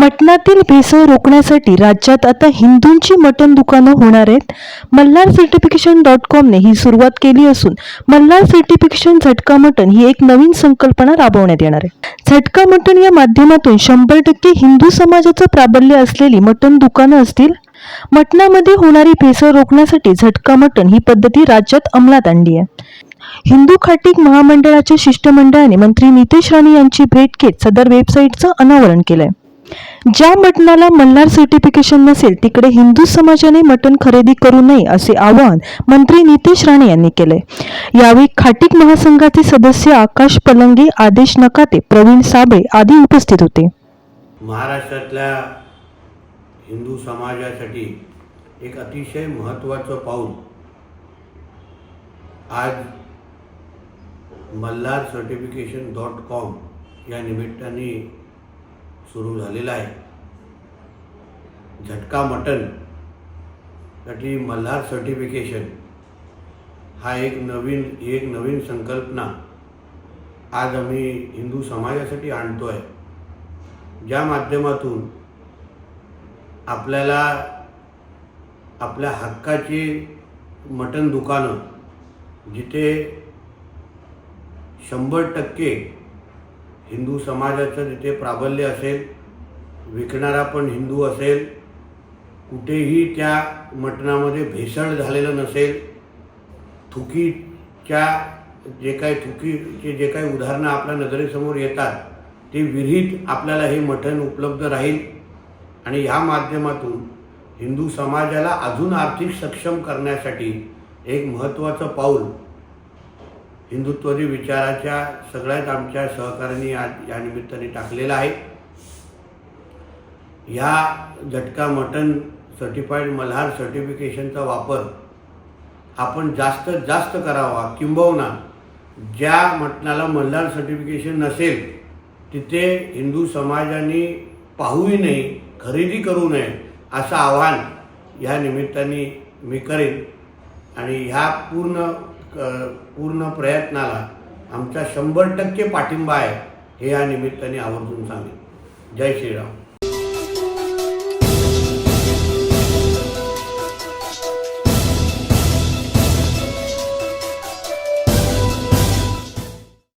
मटणातील भेसळ रोखण्यासाठी राज्यात आता हिंदूंची मटण दुकानं होणार आहेत. मल्हार सर्टिफिकेशन डॉट कॉमने ही सुरुवात केली असून मल्हार सर्टिफिकेशन झटका मटण ही एक नवीन संकल्पना राबवण्यात येणार आहे. झटका मटण या माध्यमातून शंभर टक्के हिंदू समाजाचं प्राबल्य असलेली मटण दुकानं असतील. मटणामध्ये होणारी भेसळ रोखण्यासाठी झटका मटण ही पद्धती राज्यात अंमलात आणली आहे. हिंदू खाटीक महामंडळाच्या शिष्टमंडळाने मंत्री नितेश राणे यांची भेट घेत सदर वेबसाईटचं अनावरण केलंय. ज्या मटणाला मल्हार सर्टिफिकेशन नसेल तिकडे हिंदू समाजाने मटण खरेदी करू नये असे आवाहन मंत्री नितेश राणे यांनी केले. यावेळी खाटिक महासंघाचे सदस्य आकाश पलंगे आदेश नकाते प्रवीण साबळे आदी उपस्थित होते. महाराष्ट्रातल्या हिंदू समाजासाठी एक अतिशय महत्त्वाचं पाऊल आज मल्हार सर्टिफिकेशन डॉट कॉम या निमित्ताने सुरू झालेला आहे. झटका मटनसाठी मल्हार सर्टिफिकेशन हा एक नवीन एक नवीन संकल्पना आज आम्ही हिंदू समाजासाठी आणतो आहे ज्या माध्यमातून आपल्याला आपल्या हक्काची मटण दुकानं जिथे शंभर टक्के हिंदू समाजाचं तिथे प्राबल्य असेल विकणारा पण हिंदू असेल कुठेही त्या मटणामध्ये भेसळ झालेलं नसेल थुकीच्या जे काही थुकीचे जे काही उदाहरणं आपल्या नजरेसमोर येतात ते विरहित आपल्याला हे मटण उपलब्ध राहील. आणि ह्या माध्यमातून हिंदू समाजाला अजून आर्थिक सक्षम करण्यासाठी एक महत्त्वाचं पाऊल हिंदुत्वरी विचाराच्या सगळ्याच आमच्या सहकाऱ्यांनी आज या निमित्ताने टाकलेला आहे. ह्या झटका मटन सर्टिफाईड मल्हार सर्टिफिकेशनचा वापर आपण जास्त जास्त करावा किंबहुना ज्या मटणाला मल्हार सर्टिफिकेशन नसेल तिथे हिंदू समाजाने पाहूही नाही खरेदी करू नये असं आव्हान ह्या निमित्ताने मी करेन. आणि ह्या पूर्ण क- पूर्ण प्रयत्नाला आमचा शंभर टक्के पाठिंबा आहे हे या निमित्ताने आवर्जून सांगेन. जय श्रीराम.